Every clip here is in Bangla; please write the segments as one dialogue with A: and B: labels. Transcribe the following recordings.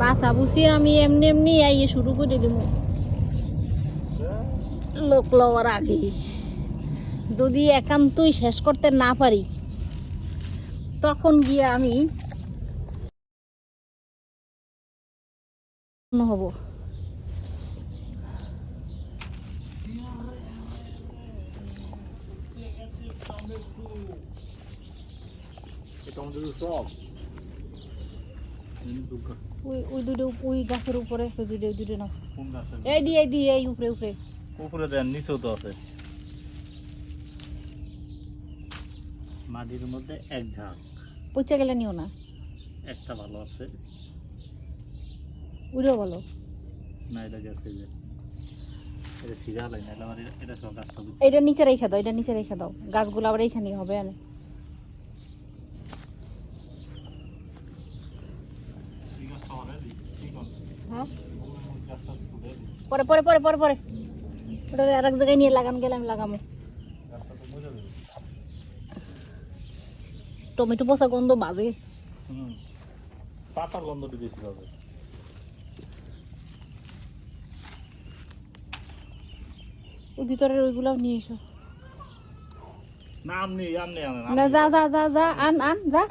A: বাসা বুঝি আমি এমনি এমনি আইয়ে শুরু করে দিব লোক লওয়ার আগে। যদি একান্তই শেষ করতে না পারি, তখন গিয়ে আমি হব।
B: আমাদের সব
A: ওই ওই দুটো ওই গাছের উপরে আছে দুটো দুটো না। এই দি এই এই উপরে উপরে।
B: উপরে দেন নিচেও তো আছে। মাটির মধ্যে এক ঝাঁক।
A: পচা গেলে নিও না।
B: একটা ভালো আছে।
A: উড়েও বলো
B: না এটা গেছে যে এটা সিধা লাই না আমার এটা সব গাছটা
A: এইটা নিচে রেখে দাও এটা নিচে রেখে দাও। গাছগুলো আবার এইখানেই হবে আনে পরে পরে পরে পরে পরে। ওটা আর এক জায়গায় নিয়ে লাগান গেলে আমি লাগামো। টমেটো পচা গন্ধ বাজে।
B: পাতার গন্ধটা বেশি পাবে।
A: ওই ভিতরের ওইগুলো নিয়ে এসো।
B: না আমনি আমনি আনেন
A: না যা যা যা যা আন আন যা।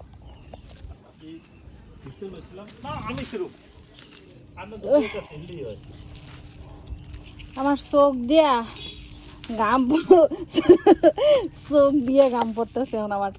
A: আমার চোখ দিয়া গাম চোখ দিয়ে গাম পড়তেছে এখন আমার।